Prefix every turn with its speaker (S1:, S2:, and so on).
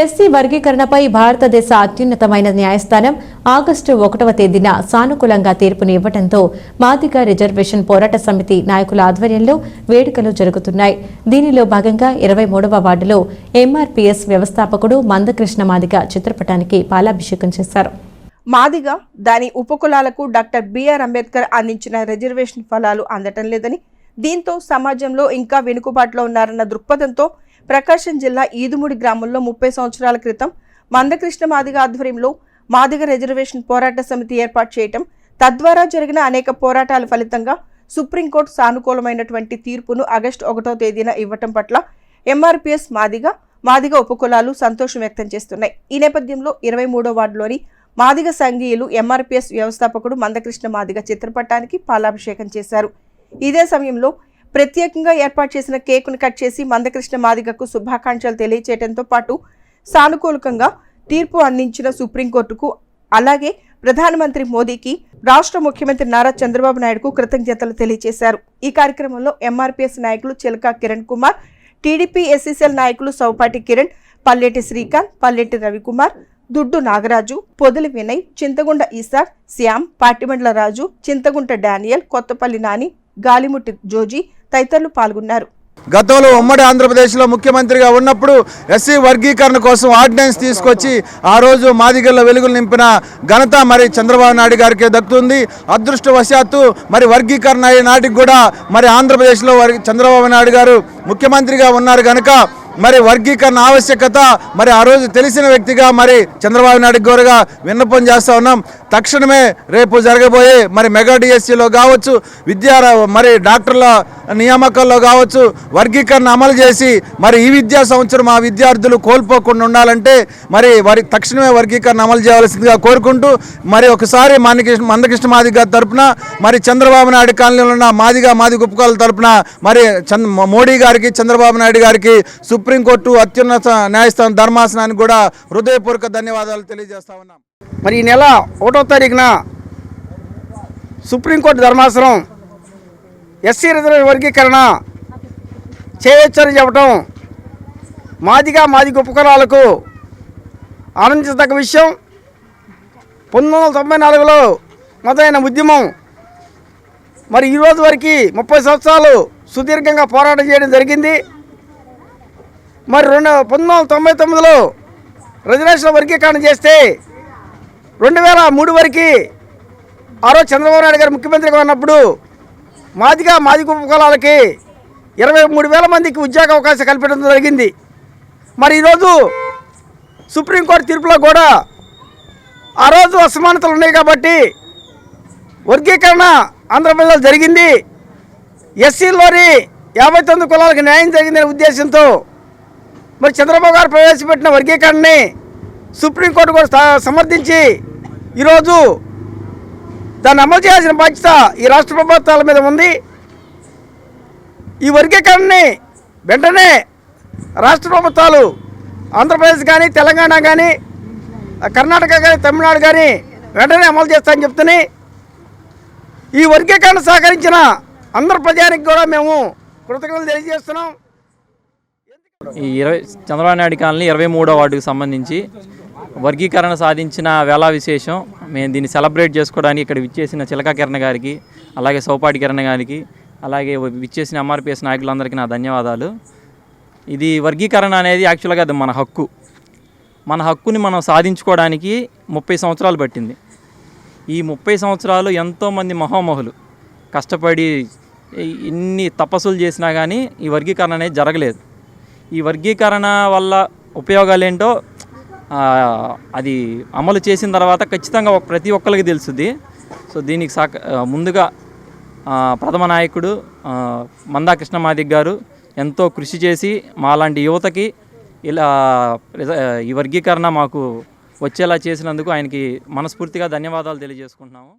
S1: SC వర్గీకరణపై భారతదేశ అత్యున్నతమైన న్యాయస్థానం ఆగస్టు ఒకటవ తేదీన సానుకూలంగా తీర్పును ఇవ్వడంతో మాదిగ రిజర్వేషన్ పోరాట సమితి నాయకుల ఆధ్వర్యంలో వేడుకలు జరుగుతున్నాయి. దీనిలో భాగంగా ఇరవై మూడవ వార్డులో ఎంఆర్పీఎస్ వ్యవస్థాపకుడు మందకృష్ణ మాదిగ చిత్రపటానికి పాలాభిషేకం చేశారు.
S2: మాదిగ దాని ఉపకులాలకు డాక్టర్ బిఆర్ అంబేద్కర్ అందించిన రిజర్వేషన్ ఫలాలు అందటం లేదని దీంతో సమాజంలో ఇంకా వెనుకబాటులో ఉన్నారన్న దృక్పథంతో ప్రకాశం జిల్లా ఈదుమూడి గ్రామంలో ముప్పై సంవత్సరాల క్రితం మందకృష్ణ మాదిగ ఆధ్వర్యంలో మాదిగ రిజర్వేషన్ పోరాట సమితి ఏర్పాటు చేయటం తద్వారా జరిగిన అనేక పోరాటాల ఫలితంగా సుప్రీంకోర్టు సానుకూలమైనటువంటి తీర్పును ఆగస్టు ఒకటో తేదీన ఇవ్వటం పట్ల ఎంఆర్పిఎస్ మాదిగ మాదిగ ఉపకులాలు సంతోషం వ్యక్తం చేస్తున్నాయి. ఈ నేపథ్యంలో ఇరవై మూడో వార్డులోని మాదిగ సంఘీయులు ఎంఆర్పిఎస్ వ్యవస్థాపకుడు మందకృష్ణ మాదిగ చిత్రపటానికి పాలాభిషేకం చేశారు. ఇదే సమయంలో ప్రత్యేకంగా ఏర్పాటు చేసిన కేకును కట్ చేసి మందకృష్ణ మాదిగకు శుభాకాంక్షలు తెలియచేయడంతో పాటు సానుకూలకంగా తీర్పు అందించిన సుప్రీంకోర్టుకు అలాగే ప్రధానమంత్రి మోదీకి రాష్ట్ర ముఖ్యమంత్రి నారా చంద్రబాబు నాయుడుకు కృతజ్ఞతలు తెలియజేశారు ఈ కార్యక్రమంలో ఎంఆర్పీఎస్ నాయకులు చిలకా కిరణ్ కుమార్ టీడీపీ ఎస్సీసీఎల్ నాయకులు సౌపాటి కిరణ్ పల్లెటి శ్రీకాంత్ పల్లెటి రవికుమార్ దుడ్డు నాగరాజు పొదలి వినయ్ చింతగుండ ఈసాక్ శ్యామ్ పాటిమండ్ల రాజు చింతగుంట డానియల్ కొత్తపల్లి నాని గాలిముట్టి జోజీ తదితరులు పాల్గొన్నారు.
S3: గతంలో ఉమ్మడి ఆంధ్రప్రదేశ్లో ముఖ్యమంత్రిగా ఉన్నప్పుడు ఎస్సీ వర్గీకరణ కోసం ఆర్డినెన్స్ తీసుకొచ్చి ఆ రోజు మాదిగల్లో వెలుగులు నింపిన ఘనత మరి చంద్రబాబు నాయుడు గారికి దక్కుతుంది. అదృష్టవశాత్తు మరి వర్గీకరణ అయ్యే నాటికి కూడా మరి ఆంధ్రప్రదేశ్లో చంద్రబాబు నాయుడు గారు ముఖ్యమంత్రిగా ఉన్నారు కనుక మరి వర్గీకరణ ఆవశ్యకత మరి ఆ రోజు తెలిసిన వ్యక్తిగా మరి చంద్రబాబు నాయుడు గారుగా విన్నపం చేస్తా ఉన్నాం. తక్షణమే రేపు జరగబోయే మరి మెగా డిఎస్సిలో కావచ్చు విద్యా మరి డాక్టర్ల నియామకాల్లో కావచ్చు వర్గీకరణ అమలు చేసి మరి ఈ విద్యా సంవత్సరం ఆ విద్యార్థులు కోల్పోకుండా ఉండాలంటే మరి వారి తక్షణమే వర్గీకరణ అమలు చేయవలసిందిగా కోరుకుంటూ మరి ఒకసారి మందకృష్ణ మందకృష్ణ మాదిగ తరపున మరి చంద్రబాబు నాయుడు కాలనీలో ఉన్న మాదిగా మాది గుప్పకాల తరపున మరి చంద్ మోడీ గారికి చంద్రబాబు నాయుడు గారికి సుప్రీంకోర్టు అత్యున్నత న్యాయస్థానం ధర్మాసనానికి కూడా హృదయపూర్వక ధన్యవాదాలు తెలియజేస్తా ఉన్నాం.
S4: మరి ఈ నెల ఒకటో తారీఖున సుప్రీంకోర్టు ధర్మాసనం ఎస్సీ రిజర్వ్ వర్గీకరణ చేయొచ్చని చెప్పడం మాదిగా మాదిగ ఉపకరాలకు ఆనందించదగ్గ విషయం. పంతొమ్మిది వందల తొంభై నాలుగులో మొదలైన ఉద్యమం మరి ఈ రోజు వరకు ముప్పై సంవత్సరాలు సుదీర్ఘంగా పోరాటం చేయడం జరిగింది. మరి రెండు పంతొమ్మిది వందల తొంభై తొమ్మిదిలో రిజర్వేషన్ వర్గీకరణ చేస్తే రెండు వేల మూడు వరకు ఆ రోజు చంద్రబాబు నాయుడు గారు ముఖ్యమంత్రిగా ఉన్నప్పుడు మాదిగా మాదిగ ఉపకులాలకి ఇరవై మూడు వేల మందికి ఉద్యోగ అవకాశం కల్పించడం జరిగింది. మరి ఈరోజు సుప్రీంకోర్టు తీర్పులో కూడా ఆ రోజు అసమానతలు ఉన్నాయి కాబట్టి వర్గీకరణ ఆంధ్రప్రదేశ్లో జరిగింది. ఎస్సీలోని యాభై తొమ్మిది కులాలకు న్యాయం జరిగిందనే ఉద్దేశంతో మరి చంద్రబాబు గారు ప్రవేశపెట్టిన వర్గీకరణని సుప్రీంకోర్టు కూడా సమర్థించి ఈరోజు దాన్ని అమలు చేయాల్సిన బాధ్యత ఈ రాష్ట్ర ప్రభుత్వాల మీద ఉంది. ఈ వర్గీకరణని వెంటనే రాష్ట్ర ప్రభుత్వాలు ఆంధ్రప్రదేశ్ కానీ తెలంగాణ కానీ కర్ణాటక కానీ తమిళనాడు కానీ వెంటనే అమలు చేస్తామని చెప్తున్నాయి. ఈ వర్గీకరణ సహకరించిన అందరు ప్రజానికి కూడా మేము కృతజ్ఞతలు తెలియజేస్తున్నాం.
S5: ఈ ఇరవై చంద్రబాబు నాయుడు కాలనీ ఇరవై మూడో వార్డుకు సంబంధించి వర్గీకరణ సాధించిన వేళా విశేషం. మేము దీన్ని సెలబ్రేట్ చేసుకోవడానికి ఇక్కడ విచ్చేసిన చిలక కిరణ్ గారికి అలాగే సోపాటి కిరణ్ గారికి అలాగే విచ్చేసిన ఎంఆర్పిఎస్ నాయకులందరికీ నా ధన్యవాదాలు. ఇది వర్గీకరణ అనేది యాక్చువల్గా అది మన హక్కు. మన హక్కుని మనం సాధించుకోవడానికి ముప్పై సంవత్సరాలు పట్టింది. ఈ ముప్పై సంవత్సరాలు ఎంతోమంది మహోమహులు కష్టపడి ఇన్ని తపస్సులు చేసినా కానీ ఈ వర్గీకరణ అనేది జరగలేదు. ఈ వర్గీకరణ వల్ల ఉపయోగాలు ఏంటో అది అమలు చేసిన తర్వాత ఖచ్చితంగా ప్రతి ఒక్కరికి తెలుస్తుంది సో దీనికి సాక ముందుగా ప్రథమ నాయకుడు మందా కృష్ణమాదిక్ గారు ఎంతో కృషి చేసి మాలాంటి యువతకి ఇలా ఈ వర్గీకరణ మాకు వచ్చేలా చేసినందుకు ఆయనకి మనస్ఫూర్తిగా ధన్యవాదాలు తెలియజేసుకుంటున్నాము.